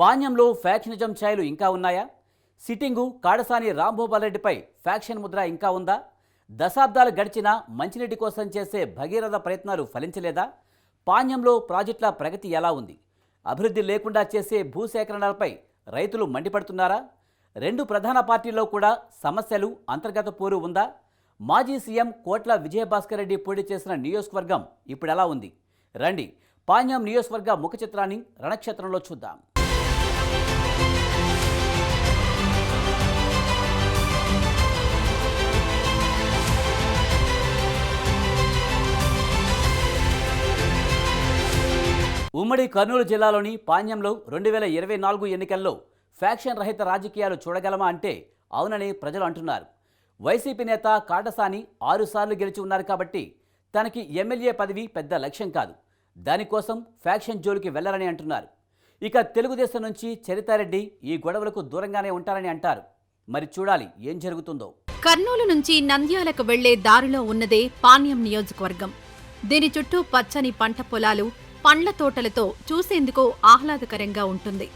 పాణ్యంలో factionism ఛాయలు ఇంకా ఉన్నాయా? సిట్టింగు కాడసాని రాంభూపాల్ రెడ్డిపై ఫ్యాక్షన్ ముద్ర ఇంకా ఉందా? దశాబ్దాలు గడిచినా మంచినీటి కోసం చేసే భగీరథ ప్రయత్నాలు ఫలించలేదా? పాణ్యంలో ప్రాజెక్టుల ప్రగతి ఎలా ఉంది? అభివృద్ధి లేకుండా చేసే భూసేకరణలపై రైతులు మండిపడుతున్నారా? రెండు ప్రధాన పార్టీల్లో కూడా సమస్యలు అంతర్గత పోరు ఉందా? మాజీ సీఎం కోట్ల విజయభాస్కర్ రెడ్డి పోటీ చేసిన నియోజకవర్గం ఇప్పుడు ఎలా ఉంది? రండి పాణ్యం నియోజకవర్గ ముఖ చిత్రాన్ని రణక్షేత్రంలో చూద్దాం. ఉమ్మడి కర్నూలు జిల్లాలోని పాణ్యంలో రెండు వేల ఇరవై నాలుగు ఎన్నికల్లో ఫ్యాక్షన్ రహిత రాజకీయాలు చూడగలమా అంటే అవునని ప్రజలు అంటున్నారు. వైసీపీ నేత కాటసాని ఆరుసార్లు గెలిచి ఉన్నారు కాబట్టి తనకి ఎమ్మెల్యే పదవి పెద్ద లక్ష్యం కాదు. దానికోసం ఫ్యాక్షన్ జోలికి వెళ్ళరని అంటున్నారు. ఇక తెలుగుదేశం నుంచి చరితారెడ్డి ఈ గొడవలకు దూరంగానే ఉంటారని అంటారు. మరి చూడాలి ఏం జరుగుతుందో. కర్నూలు నుంచి నంద్యాలకు వెళ్ళే దారిలో ఉన్నదే పాణ్యం నియోజకవర్గం. దీని చుట్టూ పచ్చని పంట పొలాలు పండ్ల తోటలతో చూసేందుకు ఆహ్లాదకరంగా ఉంటుంది.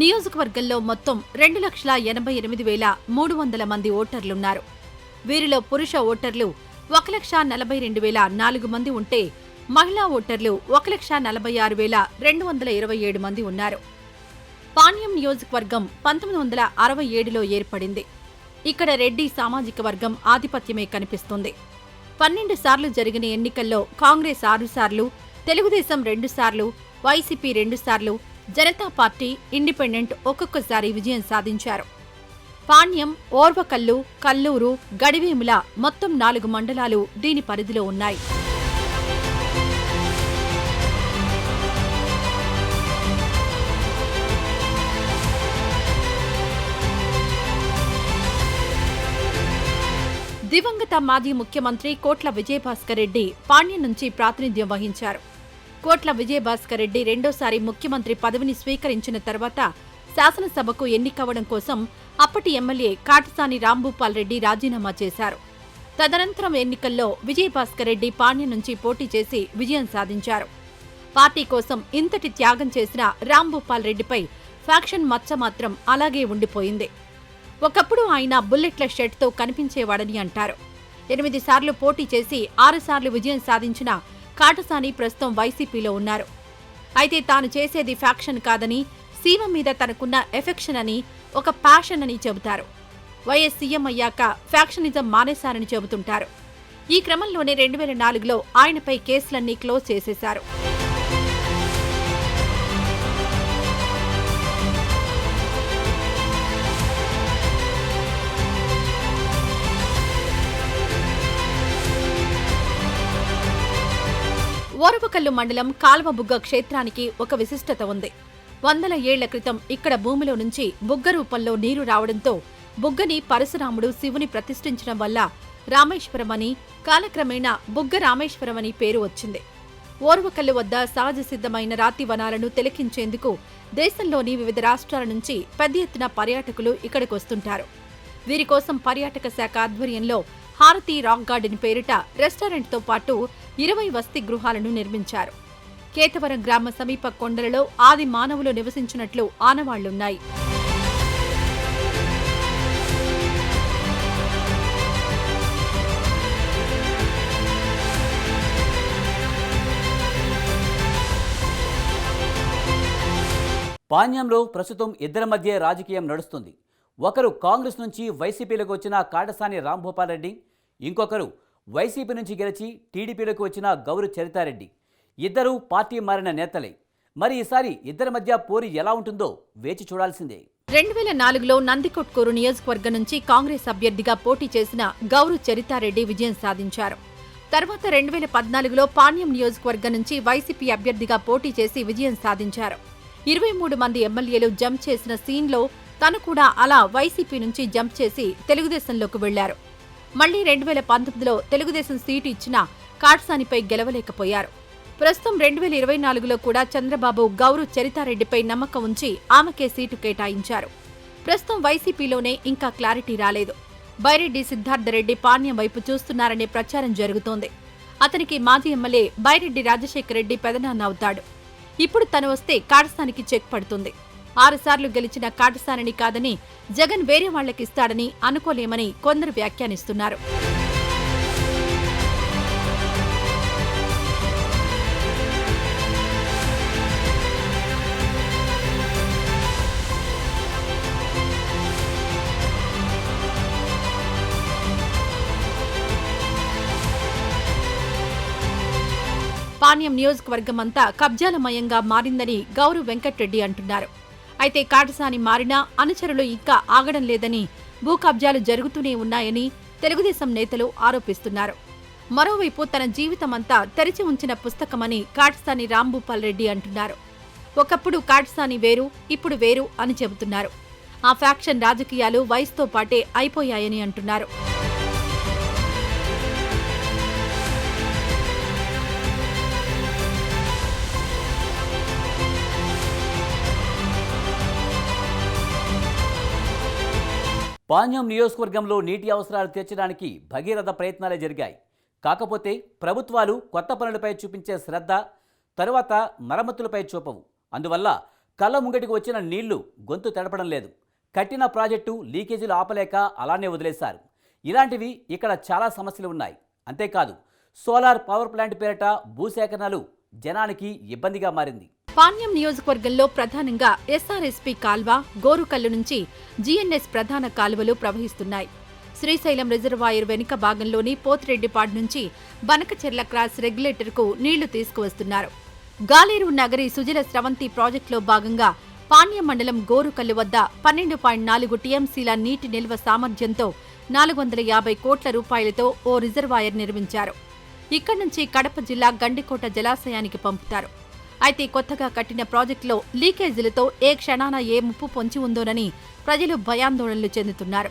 నియోజకవర్గంలో మొత్తం రెండు లక్షల ఎనభై ఎనిమిది వేల మూడు వందల మంది ఓటర్లున్నారు. వీరిలో పురుష ఓటర్లు ఒక లక్ష నలభై రెండు వేల నాలుగు మంది ఉంటే మహిళా ఓటర్లు ఒక లక్ష నలభై ఆరు వేల రెండు వందల ఇరవై ఏడు మంది ఉన్నారు. పాణ్యం నియోజకవర్గం పంతొమ్మిది వందల అరవై ఏడులో ఏర్పడింది. ఇక్కడ రెడ్డి సామాజిక వర్గం ఆధిపత్యమే కనిపిస్తుంది. పన్నెండు సార్లు జరిగిన ఎన్నికల్లో కాంగ్రెస్ ఆరు సార్లు తెలుగుదేశం రెండు సార్లు వైసీపీ రెండు సార్లు జనతా పార్టీ ఇండిపెండెంట్ ఒక్కొక్కసారి విజయం సాధించారు. పాణ్యం ఓర్వకల్లు కల్లూరు గడివేముల మొత్తం నాలుగు మండలాలు దీని పరిధిలో ఉన్నాయి. దివంగత మాజీ ముఖ్యమంత్రి కోట్ల విజయభాస్కర్ రెడ్డి పాణ్యం నుంచి ప్రాతినిధ్యం వహించారు. కోట్ల విజయభాస్కర్ రెడ్డి రెండోసారి ముఖ్యమంత్రి పదవిని స్వీకరించిన తర్వాత శాసనసభకు ఎన్నికవ్వడం కోసం అప్పటి ఎమ్మెల్యే కాటసాని రాంభూపాల్ రెడ్డి రాజీనామా చేశారు. తదనంతరం ఎన్నికల్లో విజయభాస్కర్ రెడ్డి పాణ్య నుంచి పోటీ చేసి విజయం సాధించారు. పార్టీ కోసం ఇంతటి త్యాగం చేసిన రాంభూపాల్ రెడ్డిపై ఫ్యాక్షన్ మచ్చ మాత్రం అలాగే ఉండిపోయింది. ఒకప్పుడు ఆయన బుల్లెట్ల షర్ట్తో కనిపించేవాడని అంటారు. ఎనిమిది సార్లు పోటీ చేసి ఆరుసార్లు విజయం సాధించిన కాటసాని ప్రస్తుతం వైసీపీలో ఉన్నారు. అయితే తాను చేసేది ఫ్యాక్షన్ కాదని సీమ మీద తనకున్న ఎఫెక్షన్ అని ఒక ప్యాషన్ అని చెబుతారు. వైఎస్ సీఎం అయ్యాక ఫ్యాక్షనిజం మానేశారని చెబుతుంటారు. ఈ క్రమంలోనే రెండు వేల నాలుగులో ఆయనపై కేసులన్నీ క్లోజ్ చేసేశారు. ఓరవకల్లు మండలం కాల్వబుగ్గ క్షేత్రానికి ఒక విశిష్టత ఉంది. వందల ఏళ్ళ క్రితం ఇక్కడ భూమిలో నుంచి బుగ్గ రూపంలో నీరు రావడంతో బుగ్గని పరశురాముడు శివుని ప్రతిష్ఠించడం వల్ల రామేశ్వరం అని కాలక్రమేణా బుగ్గ రామేశ్వరం అని పేరు వచ్చింది. ఓర్వకల్లు వద్ద సహజ సిద్ధమైన రాతి వనాలను తిలకించేందుకు దేశంలోని వివిధ రాష్ట్రాల నుంచి పెద్ద ఎత్తున పర్యాటకులు ఇక్కడికి వస్తుంటారు. వీరి కోసం పర్యాటక శాఖ ఆధ్వర్యంలో హారతి రాక్ గార్డెన్ పేరిట రెస్టారెంట్తో పాటు ఇరవై వసతి గృహాలను నిర్మించారు. కేతవరం గ్రామ సమీప కొండలలో ఆది మానవులు నివసించినట్లు ఆనవాళ్ళున్నాయి. పాణ్యంలో ప్రస్తుతం ఇద్దరి మధ్య రాజకీయం నడుస్తుంది. ఒకరు కాంగ్రెస్ నుంచి వైసీపీలోకి వచ్చిన కాటసాని రాంభూపాల్ రెడ్డి ఇంకొకరు వైసీపీ నుంచి గెలిచి టీడీపీలోకి వచ్చిన గౌరు చరితారెడ్డి. ఇద్దరూ పార్టీ మారిన నేతలే. మరి ఈసారి ఇద్దరి మధ్య పోరి ఎలా ఉంటుందో వేచి చూడాల్సిందే. రెండు వేల నాలుగులో నందికొట్కూరు నియోజకవర్గం నుంచి కాంగ్రెస్ అభ్యర్థిగా పోటీ చేసిన గౌరు చరితారెడ్డి విజయం సాధించారు. తర్వాత రెండు వేల పద్నాలుగులో పాణ్యం నియోజకవర్గం నుంచి వైసీపీ అభ్యర్థిగా పోటీ చేసి విజయం సాధించారు. ఇరవై మూడు మంది ఎమ్మెల్యేలు జంప్ చేసిన సీన్లో తను కూడా అలా వైసీపీ నుంచి జంప్ చేసి తెలుగుదేశంలోకి వెళ్ళారు. మళ్ళీ రెండు వేల పంతొమ్మిదిలో తెలుగుదేశం సీటు ఇచ్చిన కాట్సానిపై గెలవలేకపోయారు. ప్రస్తుతం రెండు వేల ఇరవై నాలుగులో కూడా చంద్రబాబు గౌరు చరితారెడ్డిపై నమ్మకం ఉంచి ఆమెకే సీటు కేటాయించారు. ప్రస్తుతం వైసీపీలోనే ఇంకా క్లారిటీ రాలేదు. బైరెడ్డి సిద్ధార్థరెడ్డి పాణ్యం వైపు చూస్తున్నారనే ప్రచారం జరుగుతోంది. అతనికి మాజీ ఎమ్మెల్యే బైరెడ్డి రాజశేఖర రెడ్డి పెదనాన్న అవుతాడు. ఇప్పుడు తను వస్తే కాడస్థానికి చెక్ పడుతుంది. ఆరుసార్లు గెలిచిన కాటసానిని కాదని జగన్ వేరే వాళ్ళకిస్తాడని అనుకోలేమని కొందరు వ్యాఖ్యానిస్తున్నారు. పాణ్యం నియోజకవర్గమంతా కబ్జాలమయంగా మారిందని గౌరవ్ వెంకట్రెడ్డి అంటున్నారు. అయితే కాటసాని మారినా అనుచరులు ఇంకా ఆగడం లేదని భూ కబ్జాలు జరుగుతూనే ఉన్నాయని తెలుగుదేశం నేతలు ఆరోపిస్తున్నారు. మరోవైపు తన జీవితమంతా తెరిచి ఉంచిన పుస్తకమని కాటసాని రాంభూపాల్ రెడ్డి అంటున్నారు. ఒకప్పుడు కాటసాని వేరు ఇప్పుడు వేరు అని చెబుతున్నారు. ఆ ఫ్యాక్షన్ రాజకీయాలు వయసుతో పాటే అయిపోయాయని అంటున్నారు. పాణ్యం నియోజకవర్గంలో నీటి అవసరాలు తీర్చడానికి భగీరథ ప్రయత్నాలే జరిగాయి. కాకపోతే ప్రభుత్వాలు కొత్త పనులపై చూపించే శ్రద్ధ తరువాత మరమ్మతులపై చూపవు. అందువల్ల కళ్ళ ముంగటికి వచ్చిన నీళ్ళు గొంతు తడపడం లేదు. కట్టిన ప్రాజెక్టు లీకేజీలు ఆపలేక అలానే వదిలేశారు. ఇలాంటివి ఇక్కడ చాలా సమస్యలు ఉన్నాయి. అంతేకాదు సోలార్ పవర్ ప్లాంట్ పేరిట భూసేకరణలు జనానికి ఇబ్బందిగా మారింది. పాణ్యం నియోజకవర్గంలో ప్రధానంగా ఎస్ఆర్ఎస్పీ కాల్వ గోరుకల్లు నుంచి జీఎన్ఎస్ ప్రధాన కాలువలు ప్రవహిస్తున్నాయి. శ్రీశైలం రిజర్వాయర్ వెనుక భాగంలోని పోతిరెడ్డిపాడు నుంచి బనకచెర్ల క్రాస్ రెగ్యులేటర్కు నీళ్ళు తీసుకువస్తున్నారు. గాలేరు నగరి సుజల స్రవంతి ప్రాజెక్టులో భాగంగా పాణ్యం మండలం గోరుకల్లు వద్ద పన్నెండు పాయింట్ నాలుగు టీఎంసీల నీటి నిల్వ సామర్థ్యంతో నాలుగు వందల యాభై కోట్ల రూపాయలతో ఓ రిజర్వాయర్ నిర్మించారు. ఇక్కడి నుంచి కడప జిల్లా గండికోట జలాశయానికి పంపుతారు. అయితే కొత్తగా కట్టిన ప్రాజెక్టులో లీకేజీలతో ఏ క్షణాన ఏ ముప్పు పొంచి ఉందోనని ప్రజలు భయాందోళనలు చెందుతున్నారు.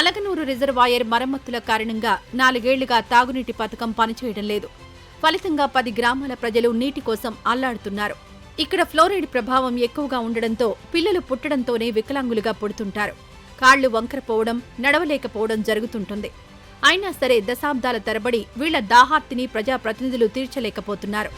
అలగనూరు రిజర్వాయర్ మరమ్మతుల కారణంగా నాలుగేళ్ళుగా తాగునీటి పథకం పనిచేయడం లేదు. ఫలితంగా పది గ్రామాల ప్రజలు నీటి కోసం అల్లాడుతున్నారు. ఇక్కడ ఫ్లోరైడ్ ప్రభావం ఎక్కువగా ఉండడంతో పిల్లలు పుట్టడంతోనే వికలాంగులుగా పుడుతుంటారు. కాళ్ళు వంకరపోవడం నడవలేకపోవడం జరుగుతుంటుంది. అయినా సరే దశాబ్దాల తరబడి వీళ్ళ దాహార్తిని ప్రజాప్రతినిధులు తీర్చలేకపోతున్నారు.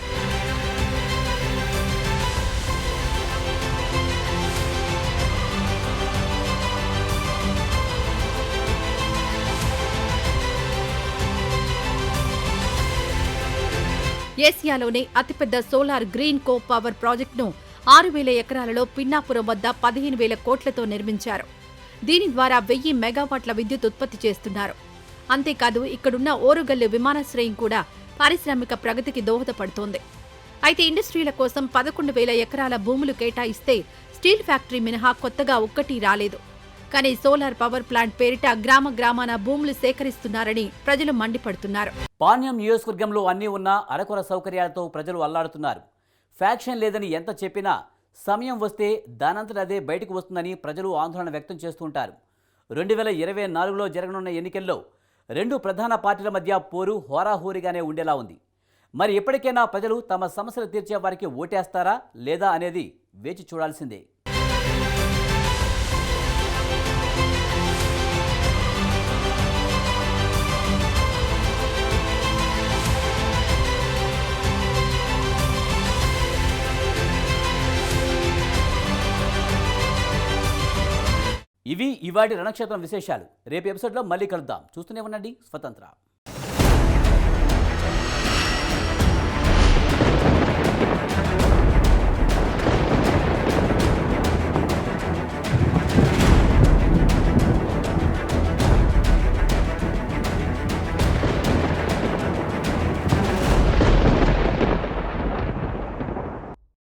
ఏసియాలోనే అతిపెద్ద సోలార్ గ్రీన్ కో పవర్ ప్రాజెక్టును ఆరు వేల ఎకరాలలో పిన్నాపురం వద్ద పదిహేను వేల కోట్లతో నిర్మించారు. దీని ద్వారా వెయ్యి మెగావాట్ల విద్యుత్ ఉత్పత్తి చేస్తున్నారు. అంతేకాదు ఇక్కడున్న ఓరుగల్లు విమానాశ్రయం కూడా పారిశ్రామిక ప్రగతికి దోహదపడుతోంది. అయితే ఇండస్ట్రీల కోసం పదకొండు వేల ఎకరాల భూములు కేటాయిస్తే స్టీల్ ఫ్యాక్టరీ మినహా కొత్తగా ఒక్కటి రాలేదు. కానీ సోలార్ పవర్ ప్లాంట్ పేరిట గ్రామ గ్రామాన భూములు సేకరిస్తున్నారని ప్రజలు మండిపడుతున్నారు. పాణ్యం నియోజకవర్గంలో అన్నీ ఉన్న అరకొర సౌకర్యాలతో ప్రజలు అల్లాడుతున్నారు. ఫ్యాక్షన్ లేదని ఎంత చెప్పినా సమయం వస్తే దానంతట అదే బయటకు వస్తుందని ప్రజలు ఆందోళన వ్యక్తం చేస్తుంటారు రెండు వేల ఇరవై నాలుగులో జరగనున్న ఎన్నికల్లో రెండు ప్రధాన పార్టీల మధ్య పోరు హోరాహోరీగానే ఉండేలా ఉంది. మరి ఎప్పటికైనా ప్రజలు తమ సమస్యలు తీర్చే వారికి ఓటేస్తారా లేదా అనేది వేచి చూడాల్సిందే. ఇవాటి రణక్షేత్రం విశేషాలు. రేపు ఎపిసోడ్లో మళ్ళీ కలుద్దాం. చూస్తూనే ఉండండి. స్వతంత్ర.